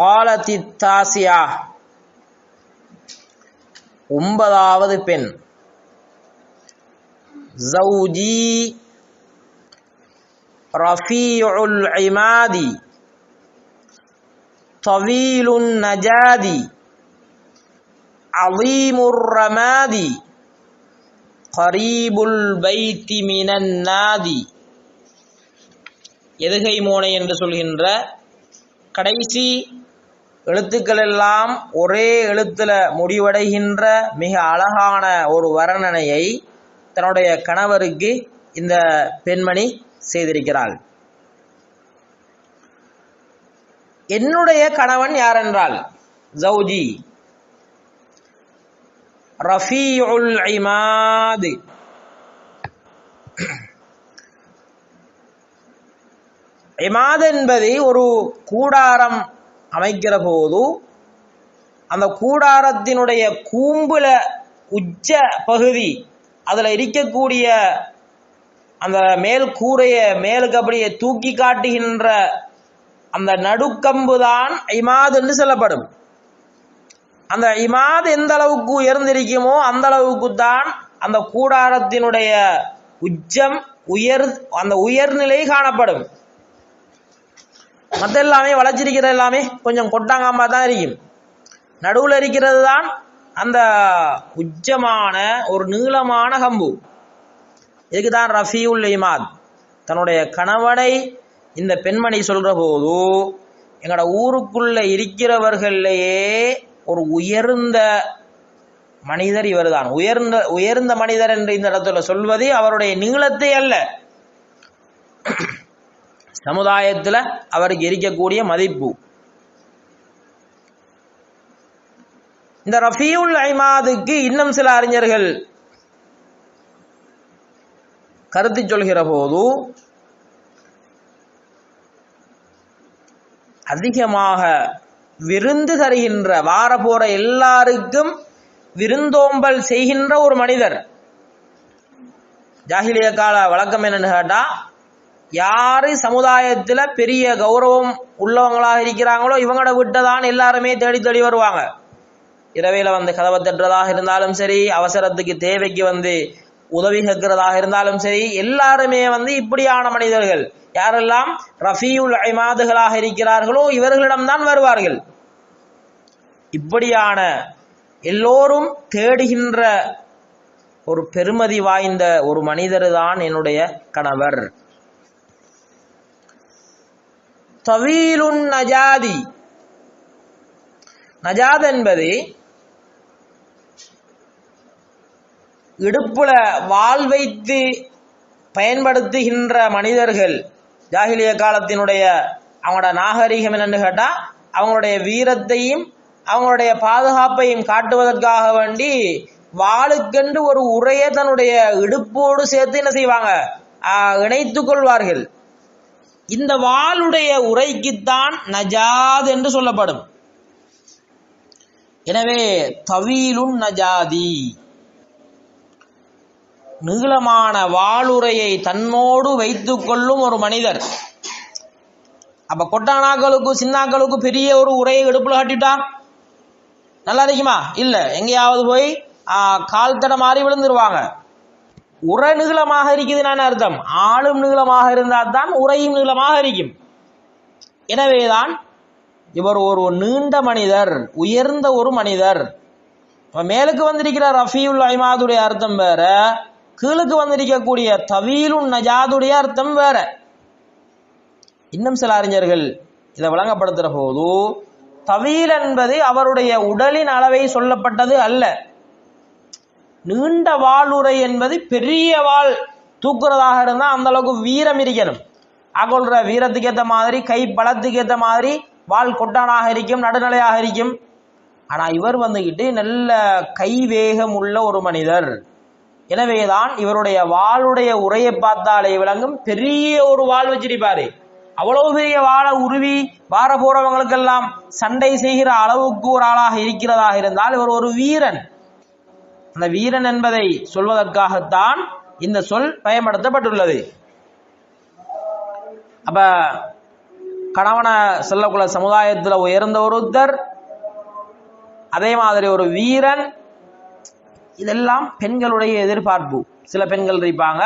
காலத்தி தாசியா ஒன்பதாவது பெண். ஜவுஜி ரஃபீயுல் இமாதி. தவீலுன் நஜாதி. அலீமுர் ரமாதி. கரீபுல் பைத்தி மினன்னாதி எதுகை மோனை என்று சொல்கின்ற கடைசி எழுத்துக்கள் எல்லாம் ஒரே எழுத்துல முடிவடைகின்ற மிக அழகான ஒரு வர்ணனையை தன்னுடைய கணவருக்கு இந்த பெண்மணி செய்திருக்கிறாள். என்னுடைய கணவன் யாரென்றால்? ஜவுஜி. ரஃபியுல் இமாது. இமாத் என்பது ஒரு கூடாரம் அமைக்கிற போது அந்த கூடாரத்தினுடைய கூம்புல உச்ச பகுதி அதில் இருக்கக்கூடிய அந்த மேல் கூரையை மேலுக்கு அப்படியே தூக்கி காட்டுகின்ற அந்த நடுக்கம்பு தான் இமாத் என்று சொல்லப்படும். அந்த இமாத் எந்த அளவுக்கு உயர்ந்திருக்குமோ அந்த அளவுக்கு தான் அந்த கூடாரத்தினுடைய உச்சம் உயர் அந்த உயர்நிலை காணப்படும். மற்ற எல்லாமே வளைச்சிருக்கிற எல்லாமே கொஞ்சம் கொட்டாங்காம்பா தான் இருக்கும். நடுவில் இருக்கிறது தான் அந்த உச்சமான ஒரு நீளமான கம்பு. இதுக்கு தான் ரஃபியுல் இமாத் தன்னுடைய கணவனை இந்த பெண்மணி சொல்கிற போது எங்களோட ஊருக்குள்ளே இருக்கிறவர்களையே ஒரு உயர்ந்த மனிதர் இவர் தான் உயர்ந்த உயர்ந்த மனிதர் என்று இந்த இடத்துல சொல்வது அவருடைய நீளத்தை அல்ல. சமுதாயத்தில் அவருக்கு இருக்கக்கூடிய மதிப்பு. இந்த ரஃபியுல் ஐமாதுக்கு இன்னும் சில அறிஞர்கள் கருத்து சொல்கிற போது அதிகமாக விருந்து தருகின்ற வார போற எல்லாருக்கும் விருந்தோம்பல் செய்கின்ற ஒரு மனிதர். ஜாகிலிய கால வழக்கம் என்னன்னு கேட்டா யாரு சமுதாயத்துல பெரிய கௌரவம் உள்ளவங்களாக இருக்கிறாங்களோ இவங்களோட விட்டதான் எல்லாருமே தேடி தேடி வருவாங்க. இரவையில வந்து கதவை தட்டுறதாக இருந்தாலும் சரி அவசரத்துக்கு தேவைக்கு வந்து உதவி கேட்கிறதாக இருந்தாலும் சரி எல்லாருமே வந்து இப்படியான மனிதர்கள். யாரெல்லாம் ரஃபியுல் ஐமாதுகளாக இருக்கிறார்களோ இவர்களிடம்தான் வருவார்கள். இப்படியான எல்லோரும் தேடுகின்ற ஒரு பெருமதி வாய்ந்த ஒரு மனிதர் தான் என்னுடைய கணவர். தவீலுன் நஜாதி. நஜாத் என்பது இடுப்புல வாள் வைத்து பயன்படுத்துகின்ற மனிதர்கள். ஜாகிலிய காலத்தினுடைய அவங்களோட நாகரிகம் என்னன்னு கேட்டால் அவங்களுடைய வீரத்தையும் அவங்களுடைய பாதுகாப்பையும் காட்டுவதற்காக வேண்டி வாளுக்கென்று ஒரு உரையை தன்னுடைய இடுப்போடு சேர்த்து என்ன செய்வாங்க? இணைத்து கொள்வார்கள். இந்த வாளுடைய உரைக்குத்தான் நஜாத் என்று சொல்லப்படும். எனவே தவீலும் நஜாதி. நீளமான வாளுரையை தன்னோடு வைத்துக் கொள்ளும் ஒரு மனிதர். அப்ப கொட்டானாக்களுக்கும் சின்னாக்களுக்கும் பெரிய ஒரு உரையை எடுப்புல காட்டிட்டா? நல்லா இருக்குமா இல்ல. எங்கேயாவது போய் கால் தட மாறி விழுந்துருவாங்க. உரை நீளமாக இருக்குதுன்னு அர்த்தம். ஆளும் நீளமாக இருந்தால் தான் உரையும் நீளமாக இருக்கும். எனவேதான் இவர் ஒரு நீண்ட மனிதர் உயர்ந்த ஒரு மனிதர். இப்போ மேலுக்கு வந்திருக்கிற ரஃபியுல் ஐமாதுடைய அர்த்தம் வேற கீழுக்கு வந்திருக்கக்கூடிய தவீலுன் நஜாதுடைய அர்த்தம் வேற. இன்னும் சில அறிஞர்கள் இதை வழங்கப்படுத்துகிற போது தவீல் என்பது அவருடைய உடலின் அளவை சொல்லப்பட்டது அல்ல. நீண்ட வாளுரை என்பது பெரிய வாள் தூக்குறதாக இருந்தால் அந்த அளவுக்கு வீரம் இருக்கணும். அகொள்ற வீரத்துக்கு ஏற்ற மாதிரி கை பலத்துக்கு ஏற்ற மாதிரி வாள் கொட்டானாக இருக்கும் நடுநிலையாக இருக்கும். ஆனால் இவர் வந்துக்கிட்டு நல்ல கை வேகம் உள்ள ஒரு மனிதர். எனவேதான் இவருடைய வாளுடைய உரையை பார்த்தாலே விளங்கும் பெரிய ஒரு வாள் வச்சிருப்பாரு. அவ்வளவு பெரிய வாழை உருவி வார போறவங்களுக்கெல்லாம் சண்டை செய்கிற அளவுக்கு ஒரு ஆளாக இருக்கிறதாக இருந்தால் இவர் ஒரு வீரன். அந்த வீரன் என்பதை சொல்வதற்காகத்தான் இந்த சொல் பயன்படுத்தப்பட்டுள்ளது. அப்ப கணவனை செல்லக்குள்ள சமுதாயத்தில் உயர்ந்த ஒருத்தர் அதே மாதிரி ஒரு வீரன் இதெல்லாம் பெண்களுடைய எதிர்பார்ப்பு. சில பெண்கள் இருப்பாங்க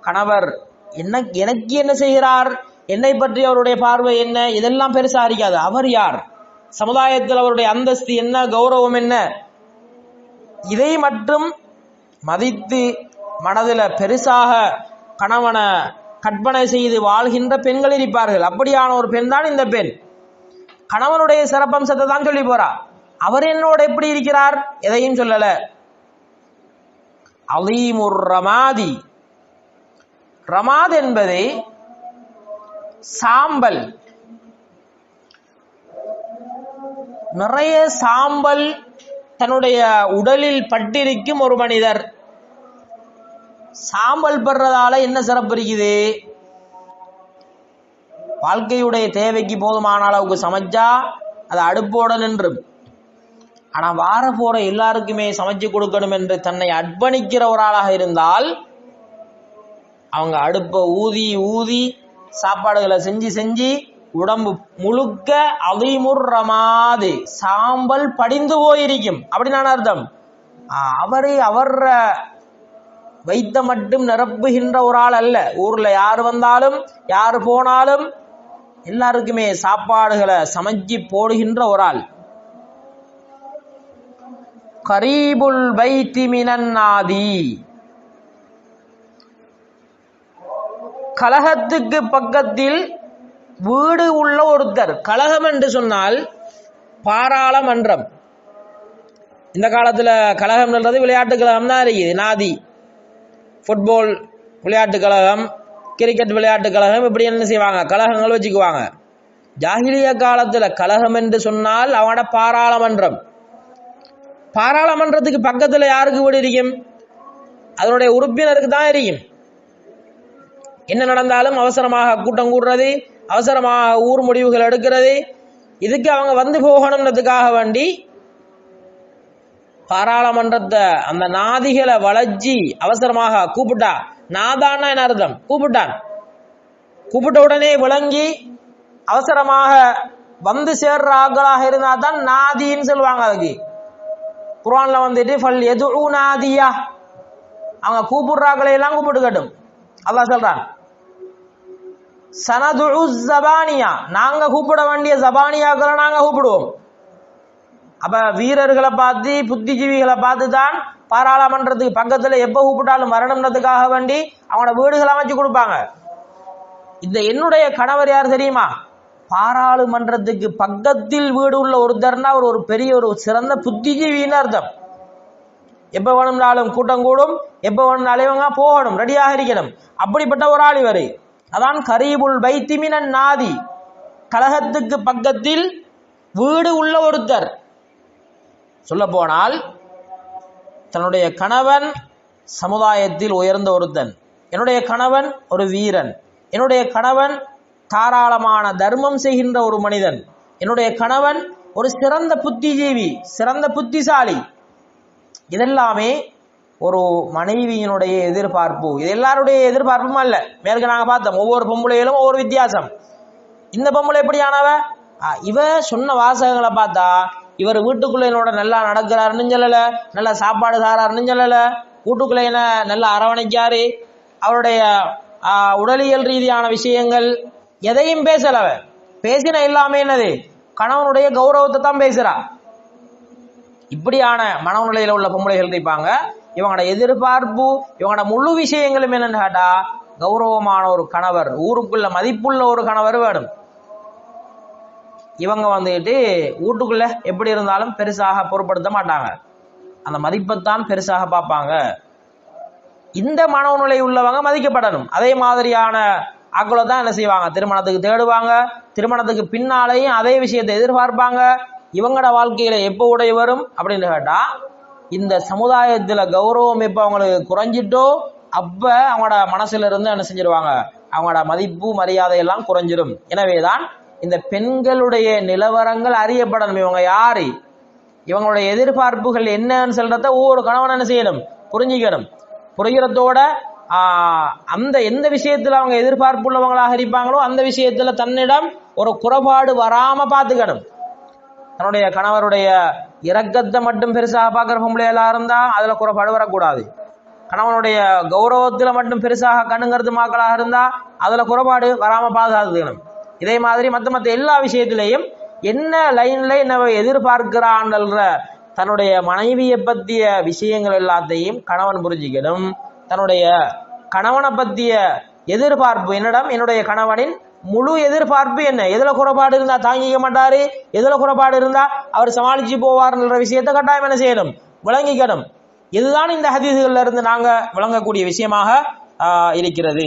கணவர் என்ன எனக்கு என்ன செய்கிறார்? என்னை பற்றி அவருடைய பார்வை என்ன? இதெல்லாம் பெருசா இருக்காது. அவர் யார்? சமுதாயத்தில் அவருடைய அந்தஸ்து என்ன? கௌரவம் என்ன? இதை மட்டும் மதித்து மனதில் பெருசாக கணவனை கற்பனை செய்து வாழ்கின்ற பெண்கள் இருப்பார்கள். அப்படியான ஒரு பெண் தான் இந்த பெண். கணவனுடைய சிறப்பம்சத்தை தான் சொல்லி போறா. அவர் என்னோட எப்படி இருக்கிறார்? எதையும் சொல்லல. அலீமுர் ரமாதி. ரமாத் என்பது சாம்பல். நிறைய சாம்பல் தன்னுடைய உடலில் பட்டிருக்கும் ஒரு மனிதர். சாம்பல் பெறதால என்ன சிறப்பு இருக்குது? வாழ்க்கையுடைய தேவைக்கு போதுமான அளவுக்கு சமைச்சா அது அடுப்போட நின்றும். ஆனா வார போற எல்லாருக்குமே சமைச்சு கொடுக்கணும் என்று தன்னை அர்ப்பணிக்கிற ஒரு ஆளாக இருந்தால் அவங்க அடுப்பை ஊதி ஊதி சாப்பாடுகளை செஞ்சு செஞ்சு உடம்பு முழுக்க அதிமுறமாது சாம்பல் படிந்து போயிருக்கும். அப்படின்னு அர்த்தம். அவரை அவர் வைத்த மட்டும் நிரப்புகின்ற ஒரு ஆள் அல்ல. ஊர்ல யார் வந்தாலும் யார் போனாலும் எல்லாருக்குமே சாப்பாடுகளை சமைச்சு போடுகின்ற ஒரு ஆள். கரீபுல் பைத்தி மினன் கலகத்துக்கு பக்கத்தில் வீடு உள்ள ஒருத்தர் கழகம் என்று சொன்னால் பாராளுமன்றம். இந்த காலத்தில் கழகம்ன்றது விளையாட்டு கழகம் தான் இருக்குது நாதி. ஃபுட்பால் விளையாட்டு கழகம் கிரிக்கெட் விளையாட்டு கழகம் இப்படி என்ன செய்வாங்க? கழகங்கள் வச்சுக்குவாங்க. ஜாகிலிய காலத்தில் கழகம் என்று சொன்னால் அவனோட பாராளுமன்றம். பாராளுமன்றத்துக்கு பக்கத்தில் யாருக்கு வீடு இருக்கும்? அதனுடைய உறுப்பினருக்கு தான் இருக்கும். என்ன நடந்தாலும் அவசரமாக கூட்டம் கூடுறது அவசரமாக ஊர் முடிவுகள் எடுக்கிறது இதுக்கு அவங்க வந்து போகணுன்றதுக்காக வேண்டி பாராளுமன்றத்தை அந்த நாதிகளை வளர்ச்சி அவசரமாக கூப்பிட்டா நாதான்னா என்ன அர்த்தம்? கூப்பிட்டான். கூப்பிட்ட உடனே விளங்கி அவசரமாக வந்து சேர்ற ஆக்களாக இருந்தா தான் நாதின்னு சொல்லுவாங்க அதுக்கு. குரான்ல வந்துட்டு ஃபல் எது நாதியா. அவங்க கூப்பிடுறாக்களை எல்லாம் கூப்பிட்டுக்கட்டும். அதான் சொல்றான். சனது ஜபானியா. நாங்க கூப்பிட வேண்டிய ஜபானியாக்களை நாங்க கூப்பிடுவோம். அப்ப வீரர்களை பார்த்து புத்திஜீவிகளை பார்த்து தான் பாராளுமன்றத்துக்கு பக்கத்துல எப்ப கூப்பிட்டாலும் வரணும்ன்றதுக்காக வேண்டி அவனோட வீடுகளை அமைச்சு கொடுப்பாங்க. இந்த என்னுடைய கணவர் யார் தெரியுமா? பாராளுமன்றத்துக்கு பக்கத்தில் வீடு உள்ள ஒருத்தர்னா அவர் ஒரு பெரிய ஒரு சிறந்த புத்திஜீவின்னு அர்த்தம். எப்ப வேணும்னாலும் கூட்டம் கூடும் எப்ப வேணும்னாலும் இவங்க போகணும் ரெடியாக இருக்கணும். அப்படிப்பட்ட ஒரு ஆள் இவர். அதான் கரீபுல் வைத்திமினன் நாதி. கழகத்துக்கு பக்கத்தில் வீடு உள்ள ஒருத்தர். சொல்ல போனால் தன்னுடைய கணவன் சமுதாயத்தில் உயர்ந்த ஒருத்தன். என்னுடைய கணவன் ஒரு வீரன். என்னுடைய கணவன் தாராளமான தர்மம் செய்கின்ற ஒரு மனிதன். என்னுடைய கணவன் ஒரு சிறந்த புத்திஜீவி சிறந்த புத்திசாலி. இதெல்லாமே ஒரு மனைவியினுடைய எதிர்பார்ப்பு. இது எல்லாருடைய எதிர்பார்ப்பும் அல்ல மேற்கு நாங்கள் பார்த்தோம். ஒவ்வொரு பொம்பளையிலும் ஒவ்வொரு வித்தியாசம். இந்த பொம்பளை எப்படியானவ ஆனவ? இவ சொன்ன வாசகங்களை பார்த்தா இவர் வீட்டுக்குள்ள என்னோட நல்லா நடக்கிறாருன்னு சொல்லலை நல்லா சாப்பாடு சாராருன்னு சொல்லலை வீட்டுக்குள்ள என்ன நல்லா அரவணைக்காரு அவருடைய உடலியல் ரீதியான விஷயங்கள் எதையும் பேசலவ அவ. பேசின எல்லாமே என்னது? கணவனுடைய கௌரவத்தை தான் பேசுறா. இப்படியான மனநிலையில உள்ள பொம்பளைகள் இருப்பாங்க. இவங்களோட எதிர்பார்ப்பு இவங்களோட முழு விஷயங்களும் என்னன்னு கேட்டா கௌரவமான ஒரு கணவர் ஊருக்குள்ள மதிப்புள்ள ஒரு கணவர் வேணும். இவங்க வந்துட்டு வீட்டுக்குள்ள எப்படி இருந்தாலும் பெருசாக பொருட்படுத்த மாட்டாங்க. அந்த மதிப்பைத்தான் பெருசாக பார்ப்பாங்க. இந்த மனோநிலை உள்ளவங்க மதிக்கப்படணும். அதே மாதிரியான ஆக்களை தான் என்ன செய்வாங்க? திருமணத்துக்கு தேடுவாங்க. திருமணத்துக்கு பின்னாலேயும் அதே விஷயத்தை எதிர்பார்ப்பாங்க. இவங்களோட வாழ்க்கையில எப்போ உடைய வரும் அப்படின்னு கேட்டா இந்த சமுதாயத்தில் கௌரவம் இப்போ அவங்களுக்கு குறைஞ்சிட்டோ அப்போ அவங்களோட மனசுல இருந்து என்ன செஞ்சிருவாங்க? அவங்களோட மதிப்பு மரியாதை எல்லாம் குறைஞ்சிரும். எனவேதான் இந்த பெண்களுடைய நிலவரங்கள் அறியப்படணும். இவங்க யாரு? இவங்களுடைய எதிர்பார்ப்புகள் என்னன்னு சொல்றத ஒவ்வொரு கணவன் என்ன செய்யணும்? புரிஞ்சுக்கணும். புரிகிறதோட அந்த எந்த விஷயத்தில் அவங்க எதிர்பார்ப்பு உள்ளவங்களாக இருப்பாங்களோ அந்த விஷயத்தில் தன்னிடம் ஒரு குறைபாடு வராமல் பார்த்துக்கணும். தன்னுடைய கணவருடைய இரக்கத்தை மட்டும் பெருசாக பார்க்குற பொம்பளைகளா இருந்தால் அதில் குறைபாடு வரக்கூடாது. கணவனுடைய கௌரவத்தில் மட்டும் பெருசாக கண்ணுங்கிறது மாக்களாக இருந்தால் அதில் குறைபாடு வராமல் பாதுகாத்துக்கணும். இதே மாதிரி மற்ற மற்ற எல்லா விஷயத்திலையும் என்ன லைனில் என்ன எதிர்பார்க்கிறான்ற தன்னுடைய மனைவியை பற்றிய விஷயங்கள் எல்லாத்தையும் கணவன் புரிஞ்சுக்கணும். தன்னுடைய கணவனை பற்றிய எதிர்பார்ப்பு என்னிடம் என்னுடைய கணவனின் முழு எதிர்பார்ப்பு என்ன? எதுல குறைபாடு இருந்தா தாங்கிக்க மாட்டாரு? எதுல குறைபாடு இருந்தா அவர் சமாளிச்சு போவார்ன்ற விஷயத்தை கட்டாயம் என்ன செய்யணும்? விளங்கிக்கணும். இதுதான் இந்த ஹதீதுகள்ல இருந்து நாங்க விளங்கக்கூடிய விஷயமாக ஆஹ், இருக்கிறது.